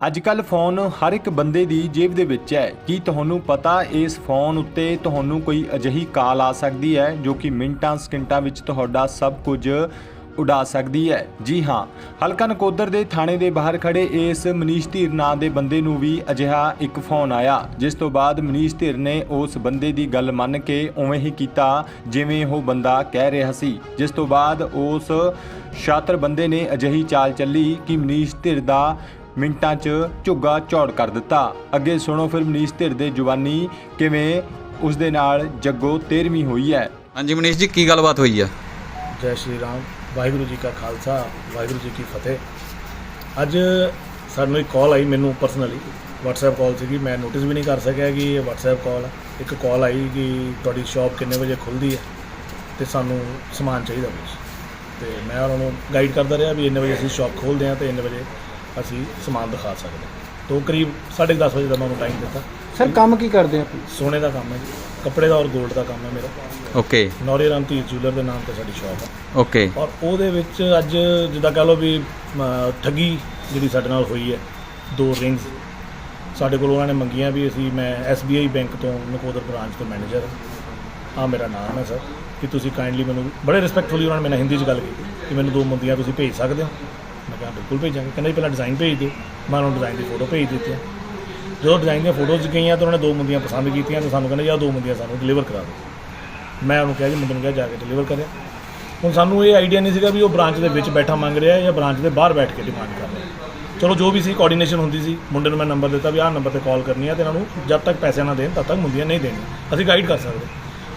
ਅੱਜ ਕੱਲ ਫੋਨ ਹਰ ਇੱਕ ਬੰਦੇ ਦੀ ਜੇਬ ਦੇ ਵਿੱਚ ਹੈ। ਕੀ ਤੁਹਾਨੂੰ ਪਤਾ ਇਸ ਫੋਨ ਉੱਤੇ ਤੁਹਾਨੂੰ ਕੋਈ ਅਜਿਹੀ ਕਾਲ ਆ ਸਕਦੀ ਹੈ ਜੋ ਕਿ ਮਿੰਟਾਂ, ਸਕਿੰਟਾਂ ਵਿੱਚ ਤੁਹਾਡਾ ਸਭ ਕੁਝ ਉਡਾ ਸਕਦੀ ਹੈ? ਜੀ ਹਾਂ, ਹਲਕਾ ਨਕੋਦਰ ਦੇ ਥਾਣੇ ਦੇ ਬਾਹਰ ਖੜੇ ਇਸ ਮਨੀਸ਼ ਧੀਰ ਨਾਂ ਦੇ ਬੰਦੇ ਨੂੰ ਵੀ ਅਜਿਹਾ ਇੱਕ ਫੋਨ ਆਇਆ, ਜਿਸ ਤੋਂ ਬਾਅਦ ਮਨੀਸ਼ ਧੀਰ ਨੇ ਉਸ ਬੰਦੇ ਦੀ ਗੱਲ ਮੰਨ ਕੇ ਉਵੇਂ ਹੀ ਕੀਤਾ ਜਿਵੇਂ ਉਹ ਬੰਦਾ ਕਹਿ ਰਿਹਾ ਸੀ। ਜਿਸ ਤੋਂ ਬਾਅਦ ਉਸ ਸ਼ਾਤਰ ਬੰਦੇ ਨੇ ਅਜਿਹੀ ਚਾਲ ਚੱਲੀ ਕਿ ਮਨੀਸ਼ ਧਿਰ ਦਾ ਮਿੰਟਾਂ 'ਚ ਝੁੱਗਾ ਝੌੜ ਕਰ ਦਿੱਤਾ। ਅੱਗੇ ਸੁਣੋ ਫਿਰ ਮਨੀਸ਼ ਧਿਰ ਦੇ ਜਵਾਨੀ ਕਿਵੇਂ ਉਸ ਦੇ ਨਾਲ ਜੱਗੋ 13ਵੀਂ ਹੋਈ ਹੈ। ਹਾਂਜੀ ਮਨੀਸ਼ ਜੀ ਕੀ ਗੱਲਬਾਤ ਹੋਈ ਆ? ਜੈ ਸ਼੍ਰੀ ਰਾਮ। ਵਾਹਿਗੁਰੂ ਜੀ ਕਾ ਖਾਲਸਾ ਵਾਹਿਗੁਰੂ ਜੀ ਕੀ ਫਤਿਹ। ਅੱਜ ਸਾਨੂੰ ਇੱਕ ਕਾਲ ਆਈ ਮੈਨੂੰ ਪਰਸਨਲੀ WhatsApp ਕਾਲ ਸੀਗੀ ਮੈਂ ਨੋਟਿਸ ਵੀ ਨਹੀਂ ਕਰ ਸਕਿਆ ਕਿ ਇਹ WhatsApp ਕਾਲ ਹੈ ਇੱਕ ਕਾਲ ਆਈ ਕਿ ਤੁਹਾਡੀ ਸ਼ਾਪ ਕਿੰਨੇ ਵਜੇ ਖੁੱਲਦੀ ਹੈ ਤੇ ਸਾਨੂੰ ਸਮਾਨ ਚਾਹੀਦਾ ਕੁਝ ਤੇ ਮੈਂ ਉਹਨਾਂ ਨੂੰ ਗਾਈਡ ਕਰਦਾ ਰਿਹਾ ਵੀ ਇੰਨੇ ਵਜੇ ਅਸੀਂ ਸ਼ਾਪ ਖੋਲ੍ਹਦੇ ਹਾਂ ਤੇ ਇੰਨੇ ਵਜੇ ਅਸੀਂ ਸਮਾਨ ਦਿਖਾ ਸਕਦੇ ਹਾਂ। ਤੋਂ ਕਰੀਬ 10:30 ਵਜੇ ਦਾ ਮੈਂ ਉਹਨੂੰ ਟਾਈਮ ਦਿੱਤਾ। ਸਰ ਕੰਮ ਕੀ ਕਰਦੇ ਆ? ਤੁਸੀਂ ਸੋਨੇ ਦਾ ਕੰਮ ਹੈ ਜੀ। ਕੱਪੜੇ ਦਾ ਔਰ 골ਡ ਦਾ ਕੰਮ ਹੈ ਮੇਰਾ। ਓਕੇ ਨੌਰੇ ਰਾਮ ਧੀਰ ਜੂਲਰ ਦੇ ਨਾਮ ਤੇ ਸਾਡੀ ਸ਼ਾਪ ਹੈ। ਓਕੇ ਔਰ ਉਹਦੇ ਵਿੱਚ ਅੱਜ ਜਿੱਦਾਂ ਕਹ ਲਓ ਵੀ ਅਮ, ਠੱਗੀ ਜਿਹੜੀ ਸਾਡੇ ਨਾਲ ਹੋਈ ਹੈ ਦੋ ਰਿੰਗਸ ਸਾਡੇ ਕੋਲ ਉਹਨਾਂ ਨੇ ਮੰਗੀਆਂ ਵੀ ਅਸੀਂ ਮੈਂ SBI ਬੈਂਕ ਤੋਂ ਨਕੋਦਰ ਬ੍ਰਾਂਚ ਤੋਂ ਮੈਨੇਜਰ ਹਾਂ। ਆਹ ਮੇਰਾ ਨਾਮ ਹੈ ਸਰ ਕਿ ਤੁਸੀਂ ਕਾਈਂਡਲੀ ਮੈਨੂੰ ਬੜੇ ਰਿਸਪੈਕਟਫੁਲੀ ਉਹਨਾਂ ਨੇ ਮੇਰੇ ਨਾਲ ਹਿੰਦੀ 'ਚ ਗੱਲ ਕੀਤੀ ਕਿ ਮੈਨੂੰ ਦੋ ਮੁੰਦੀਆਂ ਤੁਸੀਂ ਭੇਜ ਸਕਦੇ ਹੋ। ਮੈਂ ਕਿਹਾ ਬਿਲਕੁਲ ਭੇਜਾਂਗੇ। ਕਹਿੰਦਾ ਜੀ, ਪਹਿਲਾਂ ਡਿਜ਼ਾਈਨ ਭੇਜ ਦਿਓ। ਮੈਂ ਉਹਨਾਂ ਨੂੰ ਡਿਜ਼ਾਈਨ ਦੀ ਫੋਟੋ ਭੇਜ ਦਿੱਤੀਆਂ ਜਦੋਂ ਡਿਜ਼ਾਈਨ ਦੀਆਂ ਫੋਟੋਜ਼ ਗਈਆਂ ਤਾਂ ਉਹਨਾਂ ਨੇ ਦੋ ਮੁੰਦੀਆਂ ਪਸੰਦ ਕੀਤੀਆਂ ਤੇ ਸਾਨੂੰ ਕਹਿੰਦੇ ਆਹ ਦੋ ਮੁੰਦੀਆਂ ਸਾਨੂੰ ਡਿਲੀਵਰ ਕਰਾ ਦਿਓ। ਮੈਂ ਉਹਨੂੰ ਕਿਹਾ ਜੀ, ਮੁੰਡੇ ਨੂੰ ਕਿਹਾ, ਜਾ ਕੇ ਡਿਲੀਵਰ ਕਰਿਆ ਹੁਣ ਸਾਨੂੰ ਇਹ ਆਈਡੀਆ ਨਹੀਂ ਸੀਗਾ ਵੀ ਉਹ ਬ੍ਰਾਂਚ ਦੇ ਵਿੱਚ ਬੈਠਾ ਮੰਗ ਰਿਹਾ ਜਾਂ ਬ੍ਰਾਂਚ ਦੇ ਬਾਹਰ ਬੈਠ ਕੇ ਡਿਮਾਂਡ ਕਰ ਰਿਹਾ। ਚਲੋ, ਜੋ ਵੀ ਸੀ ਕੋਆਰਡੀਨੇਸ਼ਨ ਹੁੰਦੀ ਸੀ। ਮੁੰਡੇ ਨੂੰ ਮੈਂ ਨੰਬਰ ਦਿੱਤਾ ਵੀ ਆਹ ਨੰਬਰ ਤੇ ਕਾਲ ਕਰਨੀ ਆ ਤੇ ਇਹਨਾਂ ਨੂੰ ਜਦ ਤੱਕ ਪੈਸੇ ਨਾ ਦੇਣ, ਤਦ ਤੱਕ ਮੁੰਦੀਆਂ ਨਹੀਂ ਦੇਣੀਆਂ। ਅਸੀਂ ਗਾਈਡ ਕਰ ਸਕਦੇ।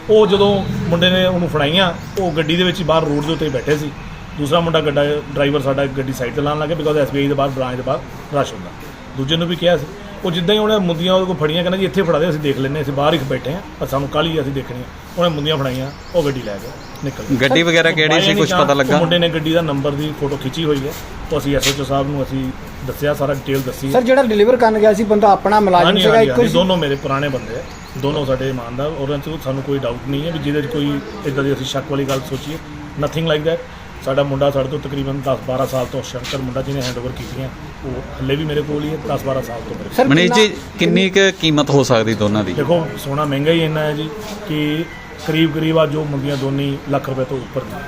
ਉਹ ਜਦੋਂ ਮੁੰਡੇ ਨੇ ਉਹਨੂੰ ਫੜਾਈਆਂ, ਉਹ ਗੱਡੀ ਦੇ ਵਿੱਚ ਹੀ ਬਾਹਰ ਰੋਡ ਦੇ ਉੱਤੇ ਬੈਠੇ ਸੀ। ਦੂਸਰਾ ਮੁੰਡਾ ਗੱਡਾ ਡਰਾਈਵਰ ਸਾਡਾ ਗੱਡੀ ਸਾਈਡ ਤੇ ਲਾਉਣ ਲੱਗਾ ਬਿਕੋਜ਼ ਐਸਬੀਆਈ ਦੇ ਬਾਹਰ ਬ੍ਰਾਂਚ ਦੇ ਬਾਹਰ ਰਸ਼ ਹੁੰਦਾ। ਦੂਜੇ ਨੂੰ ਵੀ ਕਿਹਾ ਸੀ ਉਹ ਜਿੱਦਾਂ ਹੀ ਉਹਨੇ ਮੁੰਦੀਆਂ ਉਹਦੇ ਕੋਲ ਫੜੀਆਂ ਕਹਿੰਦਾ ਜੀ ਇੱਥੇ ਫੜਾ ਦੇ ਅਸੀਂ ਦੇਖ ਲੈਂਦੇ ਹਾਂ, ਅਸੀਂ ਬਾਹਰ ਹੀ ਬੈਠੇ ਹਾਂ ਪਰ ਸਾਨੂੰ ਕਾਹਲੀ ਅਸੀਂ ਦੇਖਣੀ ਆ ਉਹਨੇ ਮੁੰਦੀਆਂ ਫੜਾਈਆਂ ਉਹ ਗੱਡੀ ਲੈ ਕੇ ਨਿਕਲ ਗਿਆ ਗੱਡੀ ਵਗੈਰਾ ਕਿਹੜੀ ਸੀ? ਕੁਝ ਪਤਾ ਉਹ ਲੱਗਾ ਮੁੰਡੇ ਨੇ ਗੱਡੀ ਦਾ ਨੰਬਰ ਦੀ ਫੋਟੋ ਖਿੱਚੀ ਹੋਈ ਹੈ ਤਾਂ ਅਸੀਂ ਐਸਐਚਓ ਸਾਹਿਬ ਨੂੰ ਅਸੀਂ ਦੱਸਿਆ ਸਾਰਾ ਡਿਟੇਲ ਦੱਸੀ ਸਰ ਜਿਹੜਾ ਡਿਲੀਵਰ ਕਰਨ ਗਿਆ ਸੀ ਬੰਦਾ ਆਪਣਾ ਮੁਲਾਜ਼ਮ ਸੀਗਾ ਇੱਕੋ ਹੀ ਦੋਨੋਂ ਮੇਰੇ ਪੁਰਾਣੇ ਬੰਦੇ ਆ ਦੋਨੋਂ ਸਾਡੇ ਇਮਾਨਦਾਰ ਉਹਨਾਂ 'ਚ ਸਾਨੂੰ ਕੋਈ ਡਾਊਟ ਨਹੀਂ ਹੈ ਵੀ ਜਿਹਦੇ 'ਚ ਕੋਈ ਇਦਾਂ ਦੀ ਅਸੀਂ ਸ਼ੱਕ ਵਾਲੀ ਗੱਲ ਸੋਚੀਏ ਨਥਿੰਗ ਲਾਈਕ ਦੈਟ ਸਾਡਾ ਮੁੰਡਾ ਸਾਡੇ ਤੋਂ ਤਕਰੀਬਨ 10 12 ਸਾਲ ਤੋਂ ਸ਼ੰਕਰ ਮੁੰਡਾ ਜਿਹਨੇ ਹੈਂਡਓਵਰ ਕੀਤੀਆਂ ਉਹ ਹੱਲੇ ਵੀ ਮੇਰੇ ਕੋਲ ਹੀ ਹੈ 10 12 ਸਾਲ ਤੋਂ ਮੇਰੇ ਕੋਲ। ਮਨੀਸ਼ ਜੀ ਕਿੰਨਾ- ਕੁ ਕੀਮਤ ਹੋ ਸਕਦੀ ਦੋਨਾਂ ਦੀ? ਦੇਖੋ ਸੋਨਾ ਮਹਿੰਗਾ ਹੀ ਇੰਨਾ ਹੈ ਜੀ ਕਿ ਕਰੀਬ ਕਰੀਬ ਆ ਜੋ ਮੰਗੀਆਂ ਦੋਨੀ ਲੱਖ ਰੁਪਏ ਤੋਂ ਉੱਪਰ ਦੀਆਂ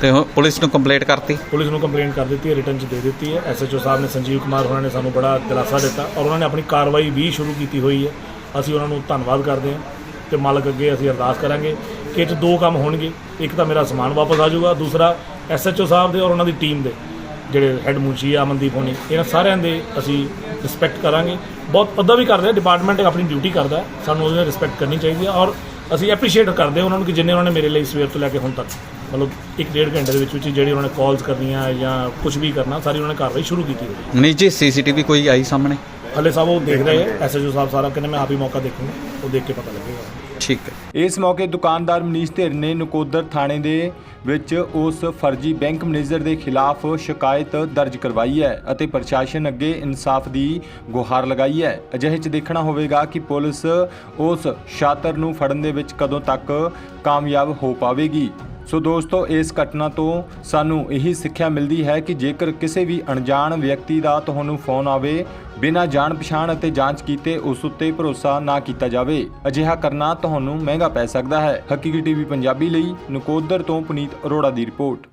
ਤੇ ਹੁਣ ਪੁਲਿਸ ਨੂੰ ਕੰਪਲੇਂਟ ਕਰਤੀ? ਪੁਲਿਸ ਨੂੰ ਕੰਪਲੇਂਟ ਕਰ ਦਿੱਤੀ ਹੈ ਰਿਟਰਨ ਚ ਦੇ ਦਿੱਤੀ ਹੈ। ਐਸਐਚਓ ਸਾਹਿਬ ਨੇ ਸੰਜੀਵ ਕੁਮਾਰ ਉਹਨਾਂ ਨੇ ਸਾਨੂੰ ਬੜਾ ਦਿਲਾਸਾ ਦਿੱਤਾ ਔਰ ਉਹਨਾਂ ਨੇ ਆਪਣੀ ਕਾਰਵਾਈ ਵੀ ਸ਼ੁਰੂ ਕੀਤੀ ਹੋਈ ਹੈ। ਅਸੀਂ ਉਹਨਾਂ ਨੂੰ ਧੰਨਵਾਦ ਕਰਦੇ ਹਾਂ ਤੇ ਮਾਲਕ ਅੱਗੇ ਅਸੀਂ ਅਰਦਾਸ ਕਰਾਂਗੇ ਕਿ ਇਹ 'ਚ ਦੋ ਕੰਮ ਹੋਣਗੇ ਇੱਕ ਤਾਂ ਮੇਰਾ ਸਮਾਨ ਵਾਪਸ ਆ ਜਾਊਗਾ ਦੂਸਰਾ ਐਸਐਚਓ ਸਾਹਿਬ ਦੇ ਔਰ ਉਹਨਾਂ ਦੀ ਟੀਮ ਦੇ ਜਿਹੜੇ ਹੈੱਡ ਮੁਨਸ਼ੀ ਆ ਅਮਨਦੀਪ ਹੋਣੀ ਇਹਨਾਂ ਸਾਰਿਆਂ ਦੇ ਅਸੀਂ ਰਿਸਪੈਕਟ ਕਰਾਂਗੇ। ਬਹੁਤ ਅੱਧਾ ਵੀ ਕਰਦੇ ਆ ਡਿਪਾਰਟਮੈਂਟ ਆਪਣੀ ਡਿਊਟੀ ਕਰਦਾ ਸਾਨੂੰ ਉਹਦੀ ਰਿਸਪੈਕਟ ਕਰਨੀ ਚਾਹੀਦੀ ਹੈ ਔਰ ਅਸੀਂ ਐਪਰੀਸ਼ੀਏਟ ਕਰਦੇ ਹਾਂ ਉਹਨਾਂ ਨੂੰ ਕਿ ਜਿੰਨੇ ਉਹਨਾਂ ਨੇ ਮੇਰੇ ਲਈ ਸਵੇਰ ਤੋਂ ਲੈ ਕੇ ਹੁਣ ਤੱਕ ਮਤਲਬ ਇੱਕ ਡੇਢ ਘੰਟੇ ਦੇ ਵਿੱਚ ਵਿੱਚ ਜਿਹੜੀ ਉਹਨਾਂ ਨੇ ਕਾਲਸ ਕਰਨੀਆਂ ਜਾਂ ਕੁਝ ਵੀ ਕਰਨਾ ਸਾਰੀ ਉਹਨਾਂ ਨੇ ਕਾਰਵਾਈ ਸ਼ੁਰੂ ਕੀਤੀ ਹੋਈ ਹੈ। ਮਨੀਸ਼ ਜੀ ਸੀਸੀਟੀਵੀ ਕੋਈ ਆਈ ਸਾਹਮਣੇ? ਹਲੇ ਸਾਹਿਬ ਉਹ ਦੇਖ ਰਹੇ ਹੈ ਐਸਐਚਓ ਸਾਹਿਬ ਸਾਰਾ ਕਹਿੰਦੇ ਮੈਂ ਆਪ ਹੀ ਮੌਕਾ ਦੇਖੂੰਗਾ ਉਹ ਦੇਖ ਕੇ ਪਤਾ ਲੱਗੇਗਾ। ਠੀਕ ਹੈ ਇਸ ਮੌਕੇ ਦੁਕਾਨਦਾਰ ਮਨੀਸ਼ ਧਿਰ ਨੇ ਨਕੋਦਰ ਥਾਣੇ ਦੇ ਵਿੱਚ ਉਸ ਫਰਜ਼ੀ ਬੈਂਕ ਮੈਨੇਜਰ ਦੇ ਖਿਲਾਫ ਸ਼ਿਕਾਇਤ ਦਰਜ ਕਰਵਾਈ ਹੈ ਅਤੇ ਪ੍ਰਸ਼ਾਸਨ ਅੱਗੇ ਇਨਸਾਫ ਦੀ ਗੁਹਾਰ ਲਗਾਈ ਹੈ। ਅਜਿਹੇ 'ਚ ਦੇਖਣਾ ਹੋਵੇਗਾ ਕਿ ਪੁਲਿਸ ਉਸ ਸ਼ਾਤਰ ਨੂੰ ਫੜਨ ਦੇ ਵਿੱਚ ਕਦੋਂ ਤੱਕ ਕਾਮਯਾਬ ਹੋ ਪਾਵੇਗੀ। ਸੋ ਦੋਸਤੋ, ਇਸ ਘਟਨਾ ਤੋਂ ਸਾਨੂੰ ਇਹੀ ਸਿੱਖਿਆ ਮਿਲਦੀ ਹੈ ਕਿ ਜੇਕਰ ਕਿਸੇ ਵੀ ਅਣਜਾਣ ਵਿਅਕਤੀ ਦਾ ਤੁਹਾਨੂੰ ਫੋਨ ਆਵੇ, ਬਿਨਾਂ ਜਾਣ ਪਛਾਣ ਅਤੇ ਜਾਂਚ ਕੀਤੇ ਉਸ ਉੱਤੇ ਭਰੋਸਾ ਨਾ ਕੀਤਾ ਜਾਵੇ। ਅਜਿਹਾ ਕਰਨਾ ਤੁਹਾਨੂੰ ਮਹਿੰਗਾ ਪੈ ਸਕਦਾ ਹੈ। ਹਕੀਕੀ ਟੀਵੀ ਪੰਜਾਬੀ ਲਈ ਨਕੋਦਰ ਤੋਂ ਪੁਨੀਤ ਅਰੋੜਾ ਦੀ ਰਿਪੋਰਟ।